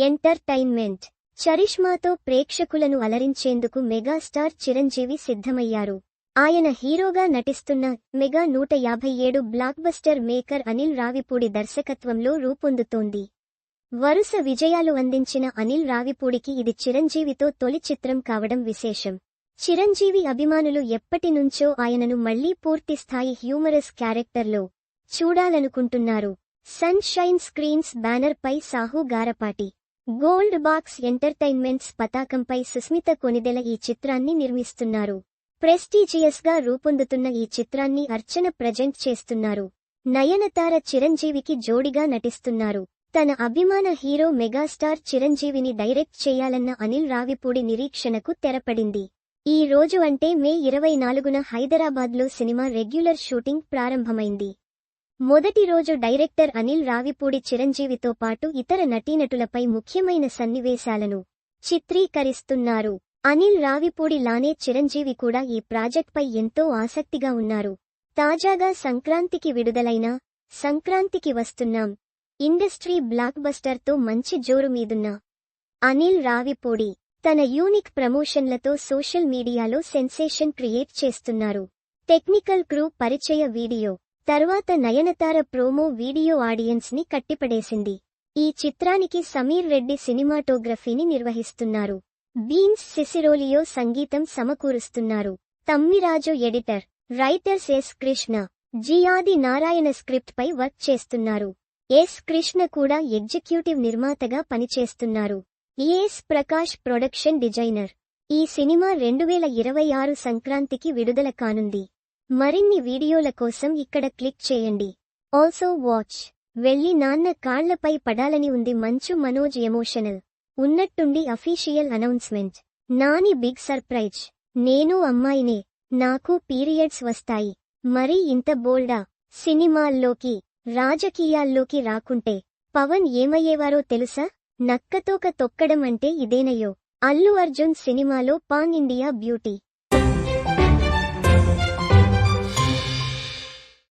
Entertainment. చరిష్మాతో ప్రేక్షకులను అలరించేందుకు megastar Chiranjeevi సిద్ధమయ్యారు. ఆయన హీరోగా నటిస్తున్న మెగా నూట యాభై ఏడు బ్లాక్బస్టర్ మేకర్ అనిల్ రావిపూడి దర్శకత్వంలో రూపొందుతోంది. వరుస విజయాలు అందించిన అనిల్ రావిపూడికి ఇది చిరంజీవితో తొలి చిత్రం కావడం విశేషం. చిరంజీవి అభిమానులు ఎప్పటినుంచో ఆయనను మళ్ళీ పూర్తిస్థాయి హ్యూమరస్ క్యారెక్టర్లో చూడాలనుకుంటున్నారు. సన్ షైన్ స్క్రీన్స్ బ్యానర్ పై Sahu Garapati. Gold box entertainments పతాకంపై సుస్మిత కొనిదెల ఈ చిత్రాన్ని నిర్మిస్తున్నారు. ప్రెస్టీజియస్గా రూపొందుతున్న ఈ చిత్రాన్ని అర్చన ప్రజెంట్ చేస్తున్నారు. నయనతార చిరంజీవికి జోడిగా నటిస్తున్నారు. తన అభిమాన హీరో మెగాస్టార్ చిరంజీవిని డైరెక్ట్ చేయాలన్న అనిల్ రావిపూడి నిరీక్షణకు తెరపడింది. ఈ రోజు అంటే మే ఇరవై నాలుగున హైదరాబాద్లో సినిమా రెగ్యులర్ షూటింగ్ ప్రారంభమైంది. మొదటి రోజు డైరెక్టర్ అనిల్ రావిపూడి చిరంజీవితో పాటు ఇతర నటీనటులపై ముఖ్యమైన సన్నివేశాలను చిత్రీకరిస్తున్నారు. అనిల్ రావిపూడి లానే చిరంజీవి కూడా ఈ ప్రాజెక్ట్పై ఎంతో ఆసక్తిగా ఉన్నారు. తాజాగా సంక్రాంతికి విడుదలైన సంక్రాంతికి వస్తున్నాం. ఇండస్ట్రీ బ్లాక్ బస్టర్తో మంచి జోరు మీదున్న అనిల్ రావిపూడి తన యూనిక్ ప్రమోషన్లతో సోషల్ మీడియాలో సెన్సేషన్ క్రియేట్ చేస్తున్నారు. టెక్నికల్ క్రూ పరిచయ వీడియో తర్వాత నయనతార ప్రోమో వీడియో ఆడియన్స్ని కట్టిపడేసింది. ఈ చిత్రానికి సమీర్ రెడ్డి సినిమాటోగ్రఫీని నిర్వహిస్తున్నారు. బీన్స్ సిసిరోలియో సంగీతం సమకూరుస్తున్నారు. Tammiraju editor writers S Krishna జియాది Narayana script పై వర్క్ చేస్తున్నారు. ఎస్ కృష్ణ కూడా ఎగ్జిక్యూటివ్ నిర్మాతగా పనిచేస్తున్నారు. AS Prakash production designer. ఈ సినిమా రెండు వేల ఇరవై ఆరు సంక్రాంతికి విడుదల కానుంది. మరిన్ని వీడియోల కోసం ఇక్కడ క్లిక్ చేయండి. ఆల్సో వాచ్ వెళ్ళి నాన్న కాళ్ళపై పడాలని ఉంది మంచు మనోజ్ ఎమోషనల్. ఉన్నట్టుండి official announcement. Nani big surprise నేను అమ్మాయినే. నాకు పీరియడ్స్ వస్తాయి. మరి ఇంత బోల్డా సినిమాల్లోకి రాజకీయాల్లోకి రాకుంటే పవన్ ఏమయ్యేవారో తెలుసా? నక్కతోక తొక్కడం అంటే ఇదేనయ్యో. అల్లు అర్జున్ సినిమాలో పాన్ ఇండియా బ్యూటీ.